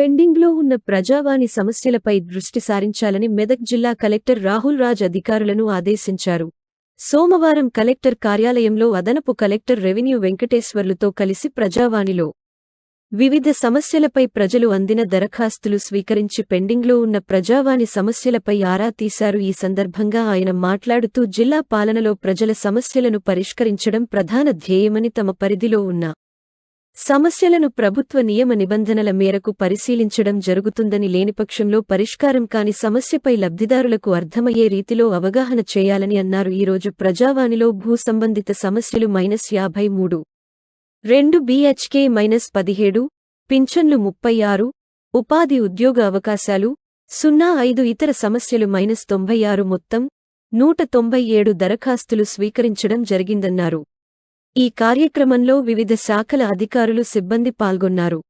పెండింగ్లో ఉన్న ప్రజావాణి సమస్యలపై దృష్టి సారించాలని మెదక్ జిల్లా కలెక్టర్ రాహుల్ రాజ్ అధికారులను ఆదేశించారు. సోమవారం కలెక్టర్ కార్యాలయంలో అదనపు కలెక్టర్ రెవెన్యూ వెంకటేశ్వర్లతో కలిసి ప్రజావాణిలో వివిధ సమస్యలపై ప్రజలు అందిన దరఖాస్తులు స్వీకరించి పెండింగ్లో ఉన్న ప్రజావాణి సమస్యలపై ఆరా తీశారు. ఈ సందర్భంగా ఆయన మాట్లాడుతూ జిల్లా పాలనలో ప్రజల సమస్యలను పరిష్కరించడం ప్రధాన ధ్యేయమని తమ పరిధిలో ఉన్న సమస్యలను ప్రభుత్వ నియమ నిబంధనల మేరకు పరిశీలించడం జరుగుతుందని లేనిపక్షంలో పరిష్కారం కాని సమస్యపై లబ్ధిదారులకు అర్థమయ్యే రీతిలో అవగాహన చేయాలని అన్నారు. ఈరోజు ప్రజావాణిలో భూ సంబంధిత సమస్యలు మైనస్ యాభై మూడు రెండు బీహెచ్కే మైనస్ పదిహేడు పింఛన్లు ముప్పై ఆరు ఉపాధి ఉద్యోగ అవకాశాలు సున్నా ఐదు ఇతర సమస్యలు మైనస్ తొంభై ఆరు మొత్తం నూట తొంభై ఏడు దరఖాస్తులు స్వీకరించడం జరిగిందన్నారు. ఈ కార్యక్రమంలో వివిధ శాఖల అధికారులు సిబ్బంది పాల్గొన్నారు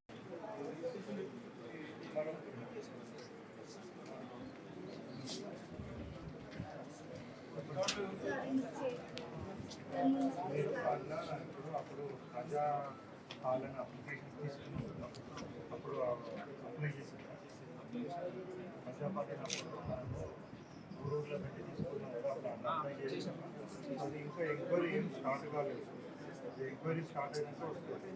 అది ఇంకా ఎంక్వైరీ ఏం స్టార్ట్ కాలేదు ఎంక్వైరీ స్టార్ట్ అయినాక వస్తుంది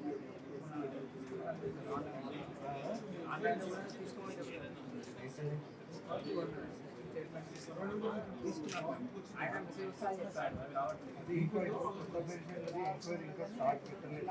అది ఇంకా ఇన్ఫర్మేషన్ అది ఎంక్వైరీ ఇంకా స్టార్ట్ పెట్టలేదు